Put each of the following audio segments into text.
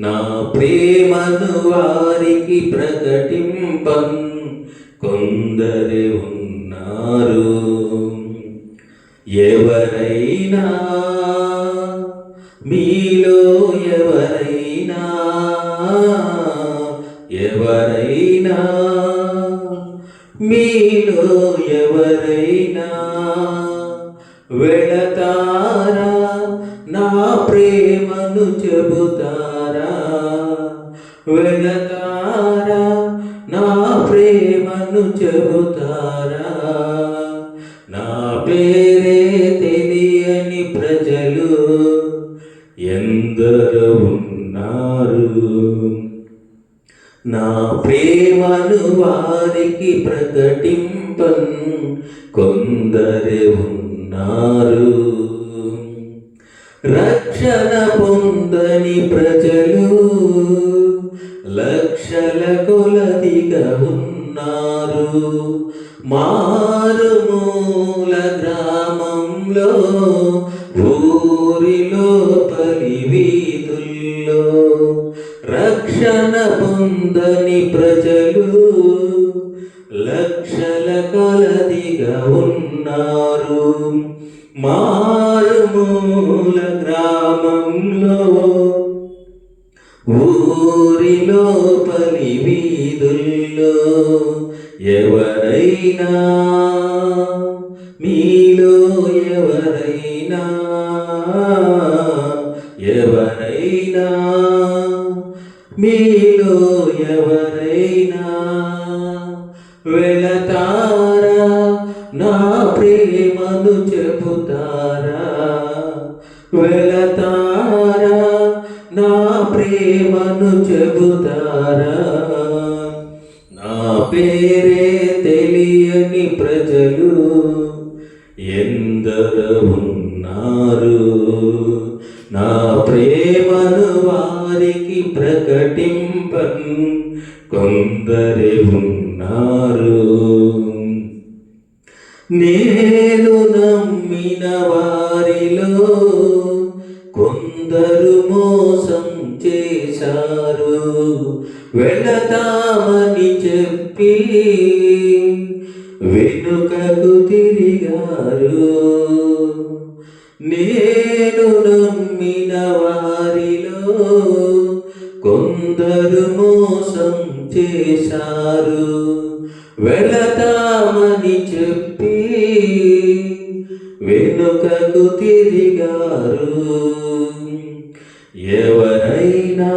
నా ప్రేమను వారికి ప్రకటింపం. కొందరే ఉన్నారు. ఎవరైనా మీలో ఎవరైనా ఎవరైనా మీలో ఎవరైనా వెళతారా? నా ప్రేమను చెబుతారా? వెళతారా? నా ప్రేమను చెబుతారా? నా పేరే తెలియని ప్రజలు ఎందరు ఉన్నారు. నా ప్రేమను వారికి ప్రకటింపన్ కొందరే ఉన్నారు. రక్షణ పొందని ప్రజలు లక్షల కొలదిగా ఉన్నారు మారుమూల గ్రామంలో ఊరిలో పలి వీధుల్లో రక్షణ పొందని ప్రజలు లక్షల కొలదిగా ఉన్నారు మారుమూల గ్రామంలో ఊరిలో పలి వీధుల్లో ఎవరైనా మీలో ఎవరైనా ఎవరైనా మీలో ఎవరైనా వెళతారా? నా ప్రేమను చెబుతారా వెళతారా? నా ప్రేమను చెబుతారా? నా పేరే తెలియని ప్రజలు ఎందరు ఉన్నారు? నా ప్రేమను వారికి ప్రకటింపన్ కొందరే ఉన్నారు. నేను నమ్మిన వారిలో కొందరు మోసం చేశారు. వెళతామని చెప్పి వెనుకకు తిరిగారు. నేను నమ్మిన వారిలో కొందరు మోసం చేశారు. వెళతామని చెప్పి వెనుకకు తిరిగారు ఎవరైనా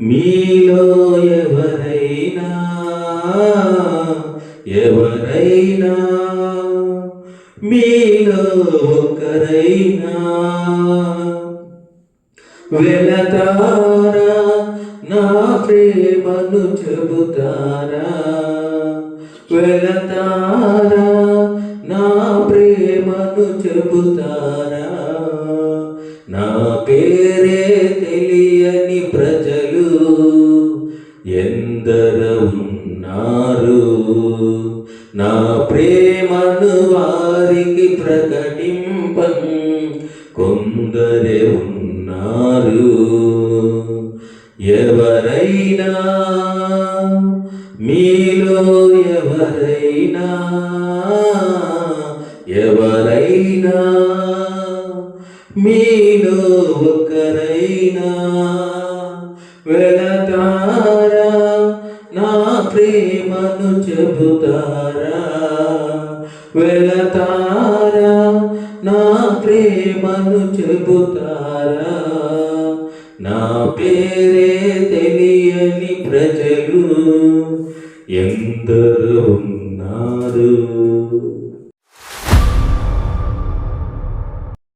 మీలో ఎవరైనా ఎవరైనా మీలో ఒకరైనా వెళతారా? నా ప్రేమను చెబుతారా? వెళతారా? చెబుతారా నా పేరే తెలియని ప్రజలు ఎందరు ఉన్నారు? నా ప్రేమను వారికి ప్రకటింపం కొందరే ఉన్నారు. ఎవరైనా మీలో ఎవరైనా ఒకరైనా మీలో ఒకరైనా వెళతారా నా ప్రేమను చెబుతారా? వెళతారా నా ప్రేమను చెబుతారా? నా పేరే తెలియని ప్రజలు ఎంత